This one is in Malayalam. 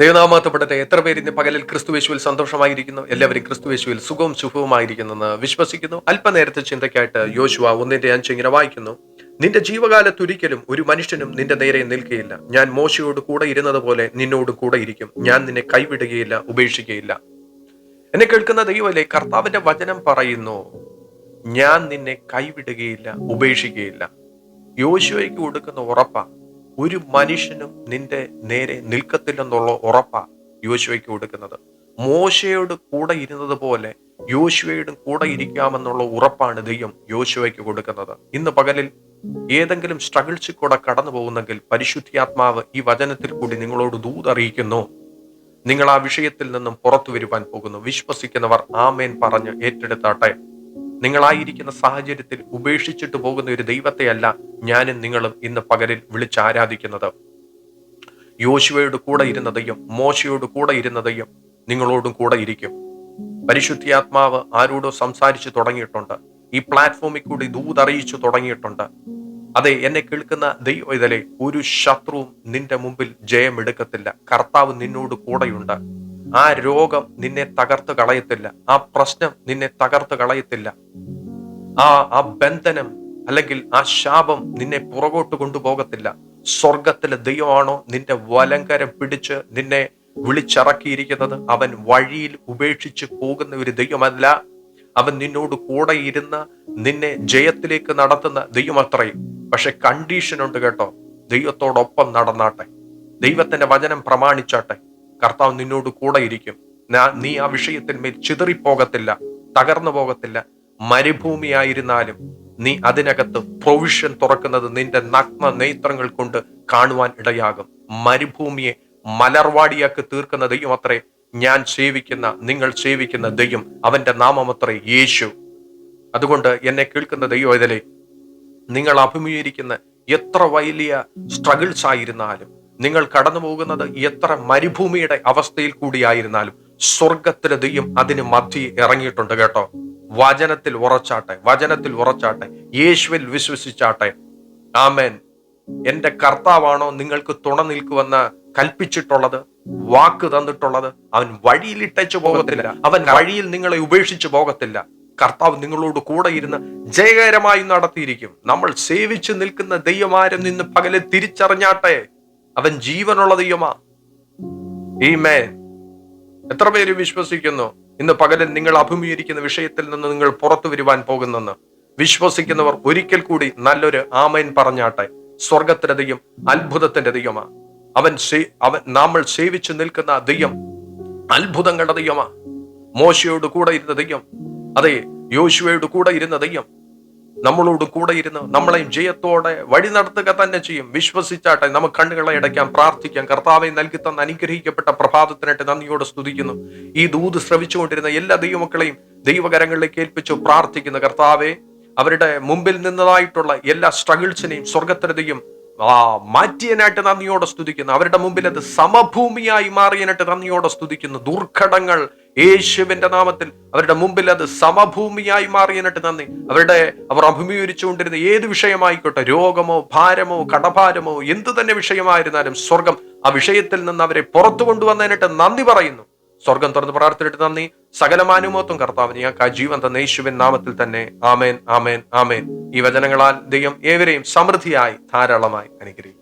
ദൈവനാമത്തപ്പെടട്ടെ എത്ര പേര് ഇന്ന് പകലിൽ ക്രിസ്തുവേശുവിൽ സന്തോഷമായിരിക്കുന്നു? എല്ലാവരും ക്രിസ്തുവേശുവിൽ സുഖവും ശുഭവുമായിരിക്കുന്നെന്ന് വിശ്വസിക്കുന്നു. അല്പനേരത്തെ ചിന്തയ്ക്കായിട്ട് യോശുവ ഒന്നിന്റെ അഞ്ച് ഇങ്ങനെ വായിക്കുന്നു. നിന്റെ ജീവകാലത്തൊരിക്കലും ഒരു മനുഷ്യനും നിന്റെ നേരെ നിൽക്കുകയില്ല ഞാൻ മോശയോട് കൂടെ ഇരുന്നത് പോലെ നിന്നോട് കൂടെ ഇരിക്കും. ഞാൻ നിന്നെ കൈവിടുകയില്ല ഉപേക്ഷിക്കുകയില്ല എന്നെ കേൾക്കുന്ന ദൈവമല്ലേ കർത്താവിന്റെ വചനം പറയുന്നു ഞാൻ നിന്നെ കൈവിടുകയില്ല ഉപേക്ഷിക്കുകയില്ല യോശുവയ്ക്ക് കൊടുക്കുന്ന ഉറപ്പാ ഒരു മനുഷ്യനും നിന്റെ നേരെ നിൽക്കത്തില്ലെന്നുള്ള ഉറപ്പാ യോശുവയ്ക്ക് കൊടുക്കുന്നത്. മോശയോട് കൂടെ ഇരുന്നത് പോലെ യോശുവയുടെ കൂടെ ഇരിക്കാമെന്നുള്ള ഉറപ്പാണ് ദൈവം യോശുവയ്ക്ക് കൊടുക്കുന്നത്. ഇന്ന് പകലിൽ ഏതെങ്കിലും സ്ട്രഗിൾസിൽ കൂടെ കടന്നു പോകുന്നെങ്കിൽ പരിശുദ്ധിയാത്മാവ് ഈ വചനത്തിൽ കൂടി നിങ്ങളോട് ദൂതറിയിക്കുന്നു നിങ്ങൾ ആ വിഷയത്തിൽ നിന്നും പുറത്തു വരുവാൻ പോകുന്നു. വിശ്വസിക്കുന്നവർ ആമേൻ പറഞ്ഞ് ഏറ്റെടുത്താട്ടെ. നിങ്ങളായിരിക്കുന്ന സാഹചര്യത്തിൽ ഉപേക്ഷിച്ചിട്ട് പോകുന്ന ഒരു ദൈവത്തെയല്ല ഞാനും നിങ്ങളും ഇന്ന് പകലിൽ വിളിച്ചാരാധിക്കുന്നത്. യോശുവയോട് കൂടെ ഇരുന്ന മോശയോട് കൂടെ ഇരുന്ന നിങ്ങളോടും കൂടെ ഇരിക്കും. പരിശുദ്ധിയാത്മാവ് ആരോടോ സംസാരിച്ചു തുടങ്ങിയിട്ടുണ്ട്. ഈ പ്ലാറ്റ്ഫോമിൽ കൂടി ദൂതറിയിച്ചു തുടങ്ങിയിട്ടുണ്ട്. അതെ എന്നെ കേൾക്കുന്ന ദൈവം ഇതിലെ ഒരു ശത്രുവും നിന്റെ മുമ്പിൽ ജയമെടുക്കത്തില്ല. കർത്താവ് നിന്നോട് കൂടെയുണ്ട്. ആ രോഗം നിന്നെ തകർത്ത് കളയത്തില്ല. ആ പ്രശ്നം നിന്നെ തകർത്ത് കളയത്തില്ല. ആ ആ ബന്ധനം അല്ലെങ്കിൽ ആ ശാപം നിന്നെ പുറകോട്ട് കൊണ്ടുപോകത്തില്ല. സ്വർഗത്തിലെ ദൈവമാണോ നിന്റെ വലങ്കരം പിടിച്ച് നിന്നെ വിളിച്ചിറക്കിയിരിക്കുന്നത്? അവൻ വഴിയിൽ ഉപേക്ഷിച്ച് പോകുന്ന ഒരു ദൈവമല്ല. അവൻ നിന്നോട് കൂടെ ഇരുന്ന് നിന്നെ ജയത്തിലേക്ക് നടത്തുന്ന ദൈവമത്രയും പക്ഷെ കണ്ടീഷൻ ഉണ്ട് കേട്ടോ. ദൈവത്തോടൊപ്പം നടന്നാട്ടെ. ദൈവത്തിന്റെ വചനം പ്രമാണിച്ചാട്ടെ. കർത്താവ് നിന്നോട് കൂടെ ഇരിക്കും. നാ- ആ വിഷയത്തിന്മേൽ ചിതറിപ്പോകത്തില്ല തകർന്നു പോകത്തില്ല. മരുഭൂമിയായിരുന്നാലും നീ അതിനകത്ത് പ്രൊവിഷൻ തുറക്കുന്നത് നിന്റെ നഗ്ന നേത്രങ്ങൾ കൊണ്ട് കാണുവാൻ ഇടയാകും. മരുഭൂമിയെ മലർവാടിയാക്കി തീർക്കുന്ന ദൈവം അത്രേ ഞാൻ സേവിക്കുന്ന നിങ്ങൾ സേവിക്കുന്ന ദൈവം അവന്റെ നാമമത്രേ യേശു. അതുകൊണ്ട് എന്നെ കേൾക്കുന്ന ദൈവം ഇതിലെ നിങ്ങൾ അഭിമുഖീകരിക്കുന്ന എത്ര വലിയ സ്ട്രഗിൾസ് ആയിരുന്നാലും നിങ്ങൾ കടന്നു പോകുന്നത് എത്ര മരുഭൂമിയുടെ അവസ്ഥയിൽ കൂടിയായിരുന്നാലും സ്വർഗത്തിലെ ദൈവം അതിന് മധ്യ ഇറങ്ങിയിട്ടുണ്ട് കേട്ടോ. വചനത്തിൽ ഉറച്ചാട്ടെ വചനത്തിൽ ഉറച്ചാട്ടെ യേശുവിൽ വിശ്വസിച്ചാട്ടെ. ആമേൻ. എന്റെ കർത്താവാണോ നിങ്ങൾക്ക് തുണ നിൽക്കുമെന്ന് കൽപ്പിച്ചിട്ടുള്ളത് വാക്ക് തന്നിട്ടുള്ളത്? അവൻ വഴിയിൽ ഇട്ടച്ചു പോകത്തില്ല. അവൻ വഴിയിൽ നിങ്ങളെ ഉപേക്ഷിച്ചു പോകത്തില്ല. കർത്താവ് നിങ്ങളോട് കൂടെ ഇരുന്ന് ജയകരമായി നടത്തിയിരിക്കും. നമ്മൾ സേവിച്ചു നിൽക്കുന്ന ദൈവമാരും നിന്ന് പകലെ തിരിച്ചറിഞ്ഞാട്ടെ? അവൻ ജീവനുള്ള ദൈവമാ ഈ മേൻ എത്ര പേര് വിശ്വസിക്കുന്നു? ഇന്ന് പകലിൽ നിങ്ങൾ അഭിമുഖീകരിക്കുന്ന വിഷയത്തിൽ നിന്ന് നിങ്ങൾ പുറത്തു വരുവാൻ പോകുന്നെന്ന്. വിശ്വസിക്കുന്നവർ ഒരിക്കൽ കൂടി നല്ലൊരു ആമയൻ പറഞ്ഞാട്ടെ. സ്വർഗത്തിന്റെ ദൈവം അത്ഭുതത്തിന്റെ ദൈവമാ അവൻ അവൻ നമ്മൾ സേവിച്ചു നിൽക്കുന്ന ദൈവം അത്ഭുതങ്ങളുടെ ദൈവമാ. മോശയോട് കൂടെ ഇരുന്ന ദൈവം. അതെ യോശുവയോട് കൂടെ ഇരുന്ന ദൈവം. നമ്മളോട് കൂടെ ഇരുന്ന് നമ്മളെയും ജയത്തോടെ വഴി നടത്തുക തന്നെ ചെയ്യും. വിശ്വസിച്ചാട്ടെ നമുക്ക് കണ്ണുകളെ അടയ്ക്കാം പ്രാർത്ഥിക്കാം. കർത്താവെ നൽകി തന്ന അനുഗ്രഹിക്കപ്പെട്ട പ്രഭാതത്തിനായിട്ട് നന്ദിയോടെ സ്തുതിക്കുന്നു. ഈ ദൂത് ശ്രവിച്ചുകൊണ്ടിരുന്ന എല്ലാ ദൈവമക്കളെയും ദൈവകരങ്ങളിലേക്ക് ഏൽപ്പിച്ചു പ്രാർത്ഥിക്കുന്ന. കർത്താവെ അവരുടെ മുമ്പിൽ നിന്നതായിട്ടുള്ള എല്ലാ സ്ട്രഗിൾസിനെയും സ്വർഗത്തിനെയും ആ മാറ്റിയനായിട്ട് നന്ദിയോടെ സ്തുതിക്കുന്നു. അവരുടെ മുമ്പിൽ അത് സമഭൂമിയായി മാറിയനായിട്ട് നന്ദിയോടെ സ്തുതിക്കുന്നു. ദുർഘടങ്ങൾ യേശുവിന്റെ നാമത്തിൽ അവരുടെ മുമ്പിൽ അത് സമഭൂമിയായി മാറിയനായിട്ട് നന്ദി. അവരുടെ അവർ അഭിമുഖീകരിച്ചുകൊണ്ടിരുന്ന ഏത് വിഷയമായിക്കോട്ടെ രോഗമോ ഭാരമോ കടഭാരമോ എന്തു തന്നെ വിഷയമായിരുന്നാലും സ്വർഗം ആ വിഷയത്തിൽ നിന്ന് അവരെ പുറത്തു കൊണ്ടുവന്നതിനായിട്ട് നന്ദി പറയുന്നു. സ്വർഗം തുറന്ന് പ്രാർത്ഥിച്ചിട്ട് നന്ദി. സകലമാനുമോത്വം കർത്താവിന് ആ ജീവൻ തന്ന യേശുവിൻ നാമത്തിൽ തന്നെ ആമേൻ ആമേൻ ആമേൻ. ഈ വചനങ്ങളാൽ ദൈവം ഏവരെയും സമൃദ്ധിയായി ധാരാളമായി അനുഗ്രഹിക്കട്ടെ